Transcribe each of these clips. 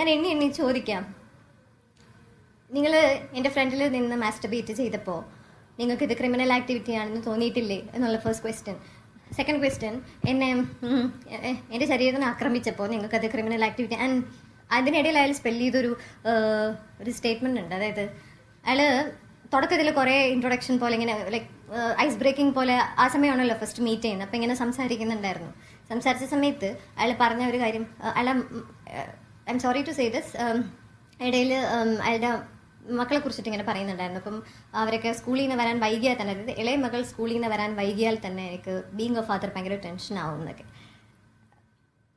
ഞാൻ എണ്ണി എണ്ണി ചോദിക്കാം. നിങ്ങൾ എന്റെ ഫ്രണ്ടിൽ നിന്ന് മാസ്റ്റർബേറ്റ് ചെയ്തപ്പോൾ നിങ്ങൾക്ക് ഇത് ക്രിമിനൽ ആക്ടിവിറ്റി ആണെന്ന് തോന്നിയിട്ടില്ലേ എന്നുള്ള ഫസ്റ്റ് ക്വസ്റ്റ്യൻ സെക്കൻഡ് ക്വസ്റ്റ്യൻ എന്നെ എന്റെ ശരീരത്തിന് ആക്രമിച്ചപ്പോൾ നിങ്ങൾക്ക് നിങ്ങൾക്കത് ക്രിമിനൽ ആക്ടിവിറ്റി ആൻഡ് അതിനിടയിൽ അയാൾ സ്പെല്ല് ചെയ്തൊരു ഒരു സ്റ്റേറ്റ്മെന്റ് ഉണ്ട്. അതായത് അയാൾ തുടക്കത്തിൽ കുറേ ഇൻട്രൊഡക്ഷൻ പോലെ ഇങ്ങനെ ലൈക്ക് ഐസ് ബ്രേക്കിംഗ് പോലെ ആ സമയമാണല്ലോ ഫസ്റ്റ് മീറ്റ് ചെയ്യുന്നത്. അപ്പോൾ ഇങ്ങനെ സംസാരിക്കുന്നുണ്ടായിരുന്നു. സംസാരിച്ച സമയത്ത് അയാൾ പറഞ്ഞ ഒരു കാര്യം അയാൾ I'm sorry to say this ഇടയിൽ അയാളുടെ മക്കളെ കുറിച്ചിട്ട് ഇങ്ങനെ പറയുന്നുണ്ടായിരുന്നു. അപ്പം അവരൊക്കെ സ്കൂളിൽ നിന്ന് വരാൻ വൈകിയാൽ തന്നെ അതായത് ഇളയ മകൾ സ്കൂളിൽ നിന്ന് വരാൻ വൈകിയാൽ തന്നെ എനിക്ക് ബീങ് എ ഫാദർ ഭയങ്കര ടെൻഷൻ ആവും എന്നൊക്കെ.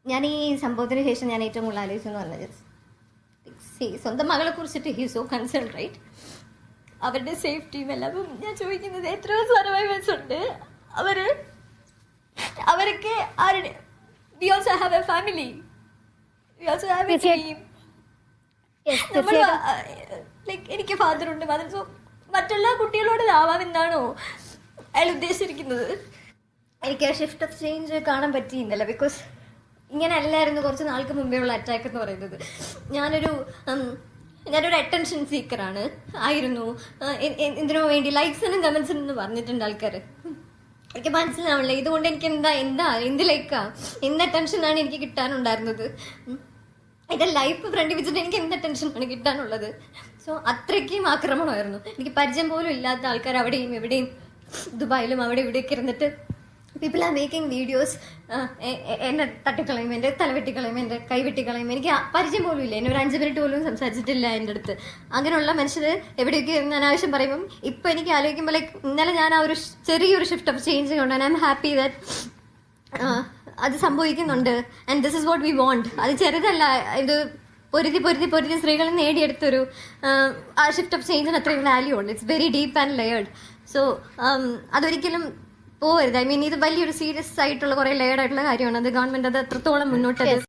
ഞാൻ ഈ സംഭവത്തിന് ശേഷം ഞാൻ ഏറ്റവും കൂടുതൽ ആലോചിച്ചെന്ന് പറഞ്ഞത് സ്വന്തം മകളെ കുറിച്ചിട്ട് ഹി സോ കൺസേൺ റൈറ്റ് അവരുടെ സേഫ്റ്റിയും എല്ലാം. ഞാൻ ചോദിക്കുന്നത് എത്രയോ സർവൈവേഴ്സ് ഉണ്ട്. അവർ അവരൊക്കെ ആരുടെ we also have a family like എനിക്ക് ഫാദർ. ഉണ്ട് മദർ സോ മറ്റെല്ലാ കുട്ടികളോട് ആവാം എന്നാണോ അയാൾ ഉദ്ദേശിച്ചിരിക്കുന്നത്? എനിക്ക് ഷിഫ്റ്റ് ഓഫ് ചേഞ്ച് കാണാൻ പറ്റിയിരുന്നില്ല ബിക്കോസ് ഇങ്ങനെ അല്ലായിരുന്നു കുറച്ച് നാൾക്ക് മുമ്പേ ഉള്ള അറ്റാക്ക് എന്ന് പറയുന്നത്. ഞാനൊരു ഞാനൊരു അറ്റൻഷൻ സീക്കറാണ് ആയിരുന്നു. എന്തിനു വേണ്ടി? ലൈക്സിനും കമൻസിനും എന്ന് പറഞ്ഞിട്ടുണ്ട് ആൾക്കാർ എനിക്ക് മനസ്സിലാവണില്ല. ഇതുകൊണ്ട് എനിക്ക് എന്താ എന്താ എന്ത് ലൈക്കാ എന്ത് അറ്റൻഷനാണ് എനിക്ക് കിട്ടാനുണ്ടായിരുന്നത്? ഇത് ലൈഫ് ഫ്രണ്ട് വെച്ചിട്ട് എനിക്ക് എന്താ ടെൻഷനാണ് കിട്ടാനുള്ളത്? സോ അത്രയ്ക്കും ആക്രമണമായിരുന്നു. എനിക്ക് പരിചയം പോലും ഇല്ലാത്ത ആൾക്കാർ അവിടെയും എവിടെയും ദുബായിലും അവിടെ ഇവിടെയൊക്കെ ഇരുന്നിട്ട് പീപ്പിൾ ആർ മേക്കിംഗ് വീഡിയോസ് എന്നെ തട്ടിക്കളയും എന്റെ തലവെട്ടിക്കളയും എന്റെ കൈവെട്ടിക്കളയും എനിക്ക് പരിചയം പോലും ഇല്ല. എന്നെ ഒരു അഞ്ച് മിനിറ്റ് പോലും സംസാരിച്ചിട്ടില്ല എന്റെ അടുത്ത്. അങ്ങനെയുള്ള മനുഷ്യർ എവിടെയൊക്കെ ഇരുന്ന് അനാവശ്യം പറയുമ്പം ഇപ്പം എനിക്ക് ആലോചിക്കുമ്പോൾ ലൈക്ക് ഇന്നലെ ഞാൻ ആ ഒരു ചെറിയൊരു ഷിഫ്റ്റ് ഓഫ് ചേഞ്ച് കൊണ്ടാണ് ഐ ആം ഹാപ്പി ദാറ്റ് അത് സംഭവിക്കുന്നുണ്ട്. And this is what we want അത് ചെറുതല്ല ഇത് പൊരുതി പൊരുതി പൊരുതി സ്ത്രീകൾ നേടിയെടുത്തൊരു ആ, ഷിഫ്റ്റ് ഓഫ് ചേഞ്ചിന് അത്രയും വാല്യൂ ഉണ്ട്. It's very deep and layered so അതൊരിക്കലും പോകരുത് ഐ മീൻ ഇത് വലിയൊരു സീരിയസ് ആയിട്ടുള്ള കുറേ ലെയർഡ് ആയിട്ടുള്ള കാര്യമാണ്. അത് ഗവൺമെന്റ് അത് എത്രത്തോളം മുന്നോട്ട്